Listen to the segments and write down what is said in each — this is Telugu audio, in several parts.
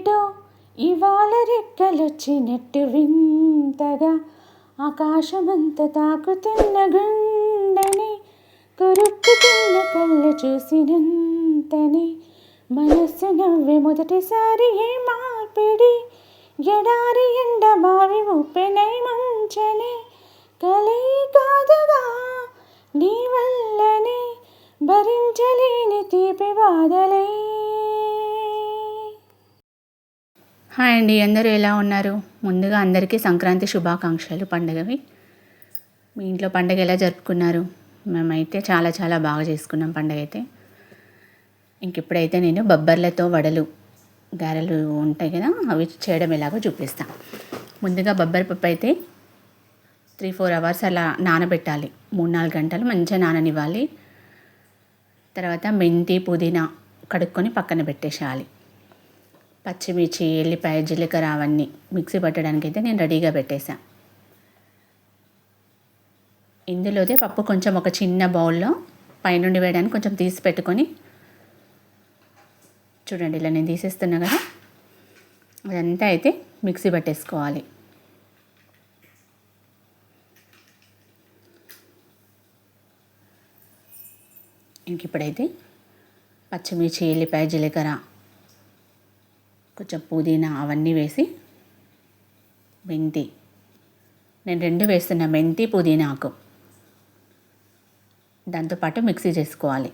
ఏటో? ఇవాళ రెక్కలొచ్చినట్టు వింతగా ఆకాశమంత తాకుతున్న గుండెని కొరుక్కుతున్న కళ్ళు చూసినంతని మనస్సు నవ్వి మొదటిసారి ఏ మార్పిడి? ఎడారి ఎండ బావి ఉప్పెనై మంచని కలే కాదుగా నీ వల్లనే భరించలేని తీపి బాధలే హాయ్ అండి అందరూ ఎలా ఉన్నారు? ముందుగా అందరికీ సంక్రాంతి శుభాకాంక్షలు పండుగవి. మీ ఇంట్లో పండగ ఎలా జరుపుకున్నారు? మేమైతే చాలా చాలా బాగా చేసుకున్నాం పండుగ అయితే ఇంక ఇప్పుడైతే నేను బొబ్బర్లతో వడలు గారెలు ఉంటాయి కదా అవి చేయడం ఎలాగో చూపిస్తాను ముందుగా బొబ్బరి పప్పు అయితే త్రీ ఫోర్ అవర్స్ అలా నానబెట్టాలి. మూడు నాలుగు గంటలు మంచిగా నాననివ్వాలి. తర్వాత మెంతి పుదీనా కడుక్కొని పక్కన పెట్టేసేయాలి. పచ్చిమిర్చి ఎల్లిపాయ జీలకర్ర అవన్నీ మిక్సీ పట్టడానికి అయితే నేను రెడీగా పెట్టేశాను ఇందులోదే పప్పు కొంచెం ఒక చిన్న బౌల్లో పైనుండి వేయడానికి కొంచెం తీసి పెట్టుకొని చూడండి ఇలా నేను తీసేస్తున్నా కదా అదంతా అయితే మిక్సీ పట్టేసుకోవాలి. ఇంక ఇప్పుడైతే పచ్చిమిర్చి ఎల్లిపాయ జీలకర్ర కొంచెం పుదీనా అవన్నీ వేసి మెంతి. నేను రెండు వేస్తున్నా మెంతి పుదీనాకు. దాంతోపాటు మిక్సీ చేసుకోవాలి.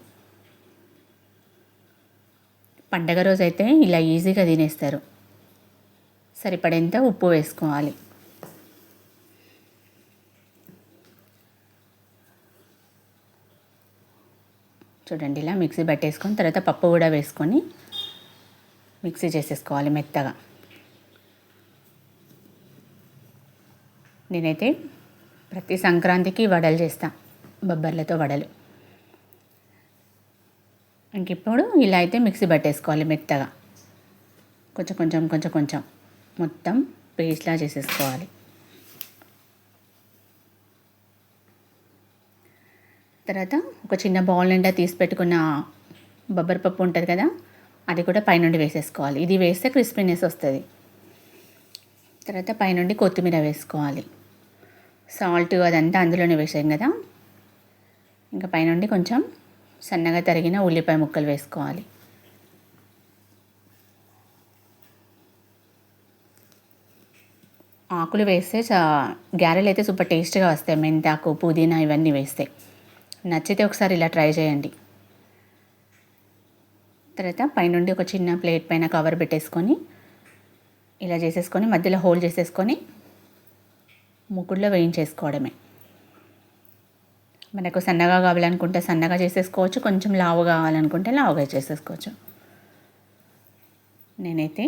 పండగ రోజు అయితే ఇలా ఈజీగా తినేస్తారు. సరిపడేంత ఉప్పు వేసుకోవాలి. చూడండి ఇలా మిక్సీ పట్టేసుకొని తర్వాత పప్పు కూడా వేసుకొని మిక్సీ చేసేసుకోవాలి మెత్తగా. నేనైతే ప్రతి సంక్రాంతికి వడలు చేస్తా బొబ్బర్లతో వడలు. ఇంక ఇప్పుడు ఇలా అయితే మిక్సీ పట్టేసుకోవాలి మెత్తగా. కొంచెం కొంచెం కొంచెం కొంచెం మొత్తం పేస్ట్లా చేసేసుకోవాలి. తర్వాత ఒక చిన్న బౌల్ నిండా తీసి పెట్టుకున్న బొబ్బరి పప్పు ఉంటుంది కదా అది కూడా పైనుండి వేసేసుకోవాలి. ఇది వేస్తే క్రిస్పీనెస్ వస్తుంది. తర్వాత పైనుండి కొత్తిమీర వేసుకోవాలి. సాల్ట్ అదంతా అందులోనే వేసాం కదా. ఇంకా పైనుండి కొంచెం సన్నగా తరిగిన ఉల్లిపాయ ముక్కలు వేసుకోవాలి. ఆకులు వేస్తే చా గ్యారెలు అయితే సూపర్ టేస్ట్గా వస్తాయి. మెంతాకు పుదీనా ఇవన్నీ వేస్తే. నచ్చితే ఒకసారి ఇలా ట్రై చేయండి. తర్వాత పైనుండి ఒక చిన్న ప్లేట్ పైన కవర్ పెట్టేసుకొని ఇలా చేసేసుకొని మధ్యలో హోల్ చేసేసుకొని ముకుడులో వేయించేసుకోవడమే. మనకు సన్నగా కావాలనుకుంటే సన్నగా చేసేసుకోవచ్చు కొంచెం లావు కావాలనుకుంటే లావుగా చేసేసుకోవచ్చు. నేనైతే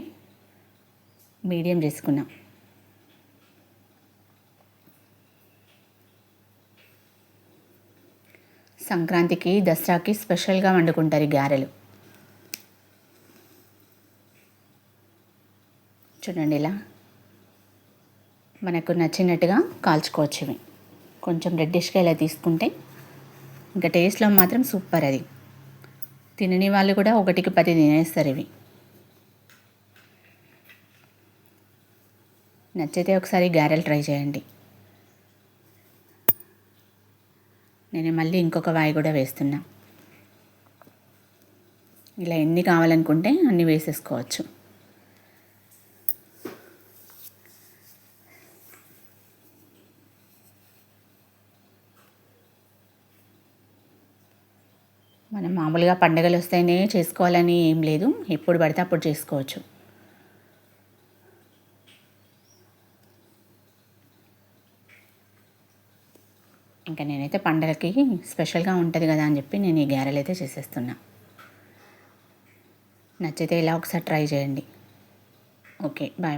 మీడియం చేసుకున్నా. సంక్రాంతికి దసరాకి స్పెషల్గా వండుకుంటారు ఈ గారెలు. చూడండి ఇలా. మనకు నచ్చినట్టుగా కాల్చుకోవచ్చు ఇవి. కొంచెం రెడ్డిష్గా ఇలా తీసుకుంటే ఇంకా టేస్ట్లో మాత్రం సూపర్ అది. తినని వాళ్ళు కూడా ఒకటికి పది తినేస్తారు ఇవి. నచ్చితే ఒకసారి గారెలు ట్రై చేయండి. నేను మళ్ళీ ఇంకొక వాయి కూడా వేస్తున్నా. ఇలా ఎన్ని కావాలనుకుంటే అన్నీ వేసేసుకోవచ్చు. మనం మామూలుగా పండగలు వస్తేనే చేసుకోవాలని ఏం లేదు. ఎప్పుడు పడితే అప్పుడు చేసుకోవచ్చు. ఇంకా నేనైతే పండగకి స్పెషల్గా ఉంటుంది కదా అని చెప్పి నేను ఈ గ్యారెలు అయితే చేసేస్తున్నా. నచ్చితే ఇలా ఒకసారి ట్రై చేయండి. Okay bye.